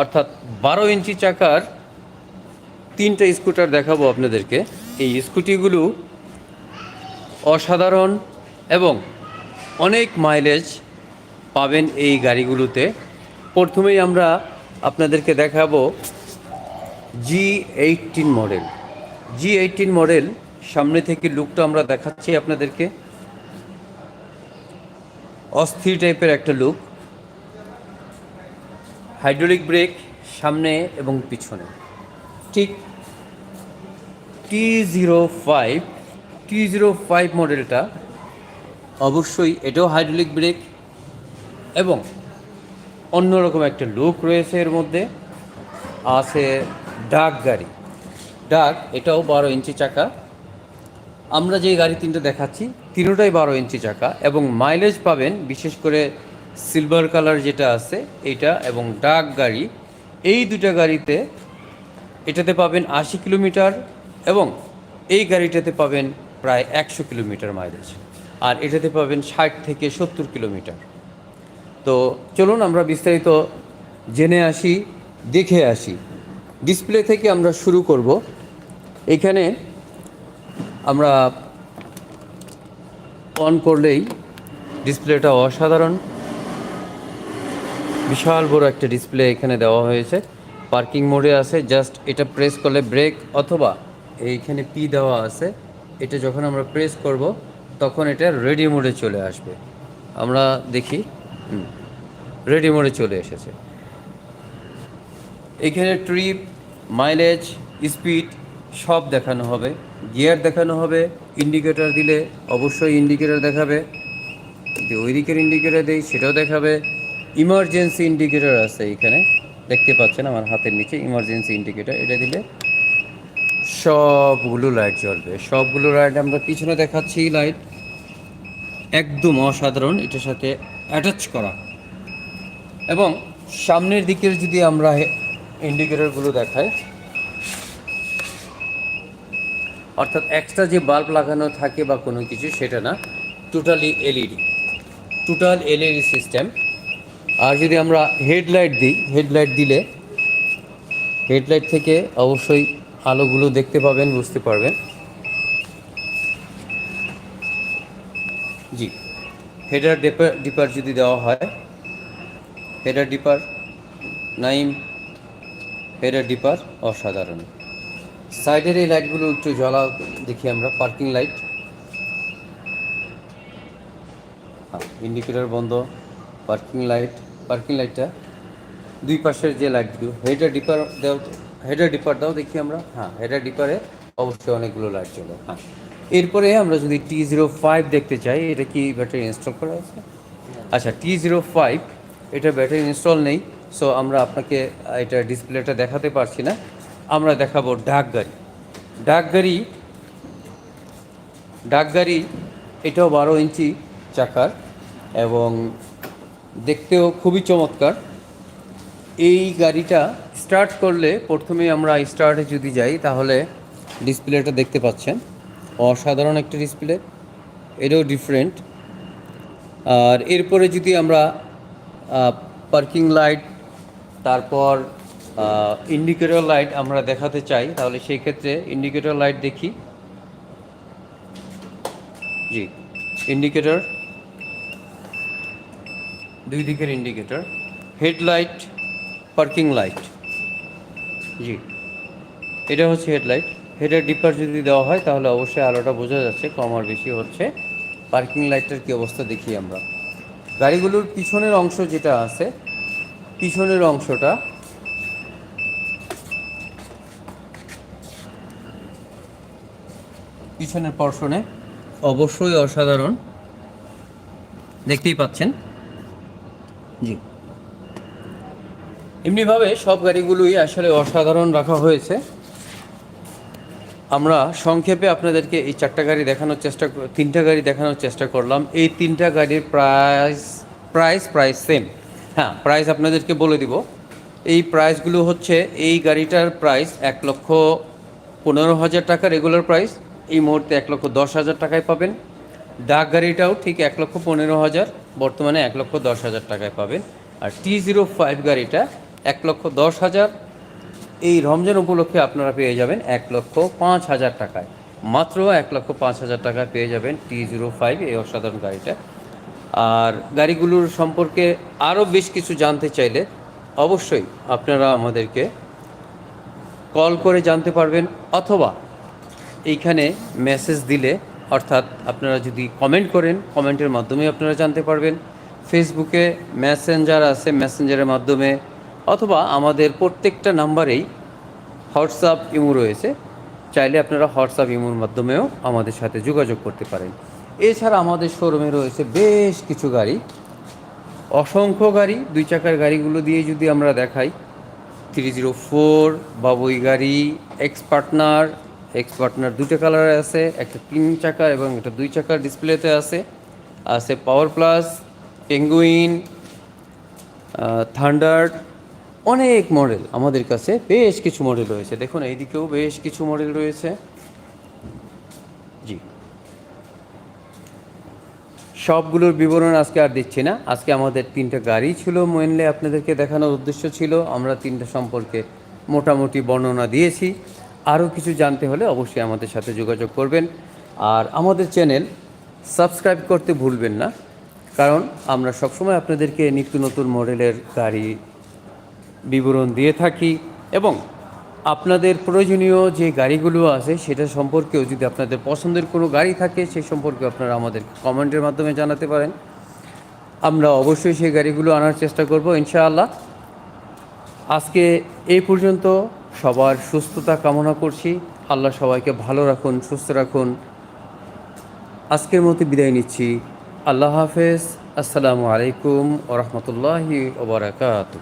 অর্থাৎ বারো ইঞ্চি চাকার তিনটা স্কুটার দেখাবো আপনাদেরকে। এই স্কুটিগুলো অসাধারণ এবং অনেক মাইলেজ পাবেন এই গাড়িগুলোতে। প্রথমেই আমরা আপনাদেরকে দেখাবো G eighteen model G eighteen model সামনে থেকে লুকটা আমরা দেখাচ্ছি আপনাদেরকে। অস্থির টাইপের একটা লুক হাইড্রোলিক ব্রেক সামনে এবং পিছনে। ঠিক T zero five T zero five মডেলটা অবশ্যই এটাও হাইড্রোলিক ব্রেক এবং অন্যরকম একটা লুক রয়েছে এর মধ্যে। আছে ডাক গাড়ি। ডাক, এটাও বারো ইঞ্চি চাকা। আমরা যে গাড়ি তিনটে দেখাচ্ছি, তিনোটাই বারো ইঞ্চি চাকা এবং মাইলেজ পাবেন বিশেষ করে সিলভার কালার যেটা আছে এইটা এবং ডাক গাড়ি, এই দুটা গাড়িতে এটাতে পাবেন আশি কিলোমিটার এবং এই গাড়িটাতে পাবেন প্রায় একশো কিলোমিটার মাইলেজ আর এটাতে পাবেন ষাট থেকে সত্তর কিলোমিটার। তো চলুন আমরা বিস্তারিত জেনে আসি, দেখে আসি। ডিসপ্লে থেকে আমরা শুরু করব। এখানে আমরা অন করলেই ডিসপ্লেটা অসাধারণ। বিশাল বড় একটা ডিসপ্লে এখানে দেওয়া হয়েছে। পার্কিং মোডে আছে জাস্ট এটা প্রেস করলে ব্রেক অথবা এইখানে পি দেওয়া আছে। এটা যখন আমরা প্রেস করব, তখন এটা রেডি মোডে চলে আসবে। আমরা দেখি রেডি মোডে চলে এসেছে। এখানে ট্রিপ মাইলেজ স্পিড সব দেখানো হবে। গিয়ার দেখানো হবে ইন্ডিকেটর দিলে অবশ্যই ইন্ডিকেটর দেখাবে। যদি ওই দিকের ইন্ডিকেটর দেই, সেটাও দেখাবে। ইমার্জেন্সি ইন্ডিকেটর আছে এখানে। দেখতে পাচ্ছেন আমার হাতের নিচে ইমার্জেন্সি ইন্ডিকেটর। এটা দিলে সবগুলো লাইট জ্বলবে। সবগুলো লাইট আমরা পিছনে দেখাচ্ছি লাইট একদম অসাধারণ এটার সাথে অ্যাটাচ করা। এবং সামনের দিকের যদি আমরা ইন্ডিকেটরগুলো দেখাই, অর্থাৎ এক্সট্রা যে বাল্ব লাগানো থাকে বা কোনো কিছু, সেটা না totally LED total LED system আর যদি আমরা হেডলাইট দিই, হেডলাইট দিলে হেডলাইট থেকে অবশ্যই আলোগুলো দেখতে পাবেন, বুঝতে পারবেন। জি, হেডার ডিপার ডিপার যদি দেওয়া হয়, হেডার ডিপার নাইম, হেডার ডিপার অসাধারণ। সাইডের এই লাইটগুলো একটু জ্বলা দেখি আমরা, পার্কিং লাইট। ইন্ডিকেটর বন্ধ, পার্কিং লাইট। পার্কিং লাইটটা দুই পাশের যে লাইটগুলো হেডার ডিপার দেওয়া হেডার ডিপার দাও দেখি আমরা। হ্যাঁ হেডার ডিপারে অবশ্যই অনেকগুলো লাইট চলে। হ্যাঁ এরপরে আমরা যদি টি জিরো ফাইভ দেখতে চাই, এটা কি ব্যাটারি ইনস্টল করা আছে আচ্ছা টি জিরো ফাইভ এটা ব্যাটারি ইনস্টল নেই সো আমরা আপনাকে এটা ডিসপ্লেটা দেখাতে পারছি না। আমরা দেখাবো ডাক গাড়ি। ডাক গাড়ি ডাক গাড়ি, এটাও বারো ইঞ্চি চাকার এবং দেখতেও খুবই চমৎকার। এই গাড়িটা স্টার্ট করলে প্রথমে আমরা স্টার্টে যদি যাই, তাহলে ডিসপ্লেটা দেখতে পাচ্ছেন। অসাধারণ একটা ডিসপ্লে এটাও ডিফারেন্ট আর এরপরে যদি আমরা পার্কিং লাইট তারপর ইন্ডিকেটর লাইট আমরা দেখাতে চাই, তাহলে সেই ক্ষেত্রে ইন্ডিকেটর লাইট দেখি। জি ইন্ডিকেটর দুই দিকের ইন্ডিকেটর হেডলাইট পার্কিং লাইট জি। এটা হচ্ছে হেডলাইট হেডের ডিপার যদি দেওয়া হয়, তাহলে অবশ্যই আলোটা বোঝা যাচ্ছে, কম আর বেশি হচ্ছে। পার্কিং লাইটের কী অবস্থা দেখি আমরা। গাড়িগুলোর পিছনের অংশ যেটা আছে, পিছনের অংশটা পিছনের পর্শনে অবশ্যই অসাধারণ। দেখতেই পাচ্ছেন? জি। এমনিভাবে সব গাড়িগুলোই আসলে অসাধারণ রাখা হয়েছে। আমরা সংক্ষেপে আপনাদেরকে এই চারটা গাড়ি দেখানোর চেষ্টা তিনটা গাড়ি দেখানোর চেষ্টা করলাম। এই তিনটা গাড়ির প্রাইস প্রাইস প্রাইস সেম হ্যাঁ প্রাইস আপনাদেরকে বলে দিব। এই প্রাইসগুলো হচ্ছে এই গাড়িটার প্রাইস এক লক্ষ পনেরো হাজার টাকা রেগুলার প্রাইস এই মুহূর্তে এক লক্ষ দশ হাজার টাকায় পাবেন। ডাক গাড়িটাও ঠিক এক লক্ষ পনেরো হাজার। বর্তমানে এক লক্ষ দশ হাজার টাকায় পাবেন। আর টি জিরো ফাইভ গাড়িটা এক লক্ষ দশ হাজার। এই রমজান উপলক্ষে আপনারা পেয়ে যাবেন এক লক্ষ পাঁচ হাজার টাকায়। মাত্র এক লক্ষ পাঁচ হাজার টাকায় পেয়ে যাবেন টি জিরো ফাইভ এই অসাধারণ গাড়িটা। আর গাড়িগুলোর সম্পর্কে আরও বেশ কিছু জানতে চাইলে অবশ্যই আপনারা আমাদেরকে কল করে জানতে পারবেন, অথবা এইখানে মেসেজ দিলে অর্থাৎ আপনারা যদি কমেন্ট করেন কমেন্টের মাধ্যমে আপনারা জানতে পারবেন। ফেসবুকে মেসেঞ্জার আছে মেসেঞ্জারের মাধ্যমে, অথবা আমাদের প্রত্যেকটা নাম্বারেই হোয়াটসঅ্যাপ ইমো রয়েছে। চাইলে আপনারা হোয়াটসঅ্যাপ ইমোর মাধ্যমেও আমাদের সাথে যোগাযোগ করতে পারেন। এছাড়া আমাদের শোরুমে রয়েছে বেশ কিছু গাড়ি। অসংখ্য গাড়ি, দুই চাকার গাড়িগুলো দিয়ে যদি আমরা দেখাই থ্রি জিরো ফোর বাবুই গাড়ি এক্স পার্টনার এক্স পার্টনার দুটো কালারে আছে, একটা তিন চাকা এবং একটা দুই চাকার ডিসপ্লেতে আছে। আছে পাওয়ার প্লাস পেঙ্গুইন থান্ডার অনেক মডেল আমাদের কাছে, বেশ কিছু মডেল রয়েছে। দেখুন, এইদিকেও বেশ কিছু মডেল রয়েছে। জি। সবগুলোর বিবরণ আজকে আর দিচ্ছি না। আজকে আমাদের তিনটা গাড়ি ছিল মেনলি আপনাদেরকে দেখানোর উদ্দেশ্য ছিল। আমরা তিনটা সম্পর্কে মোটামুটি বর্ণনা দিয়েছি। আরও কিছু জানতে হলে অবশ্যই আমাদের সাথে যোগাযোগ করবেন। আর আমাদের চ্যানেল সাবস্ক্রাইব করতে ভুলবেন না, কারণ আমরা সবসময় আপনাদেরকে নিত্য নতুন মডেলের গাড়ি বিবরণ দিয়ে থাকি এবং আপনাদের প্রয়োজনীয় যে গাড়িগুলো আছে সেটা সম্পর্কেও যদি আপনাদের পছন্দের কোনো গাড়ি থাকে সেই সম্পর্কে আপনারা আমাদের কমেন্টের মাধ্যমে জানাতে পারেন। আমরা অবশ্যই সেই গাড়িগুলো আনার চেষ্টা করব ইনশাআল্লাহ। আজকে এই পর্যন্ত। সবার সুস্থতা কামনা করছি। আল্লাহ সবাইকে ভালো রাখুন, সুস্থ রাখুন। আজকের মতো বিদায় নিচ্ছি। আল্লাহ হাফেজ। আসসালামু আলাইকুম ওরহমতুল্লাহি ওবরাকাতু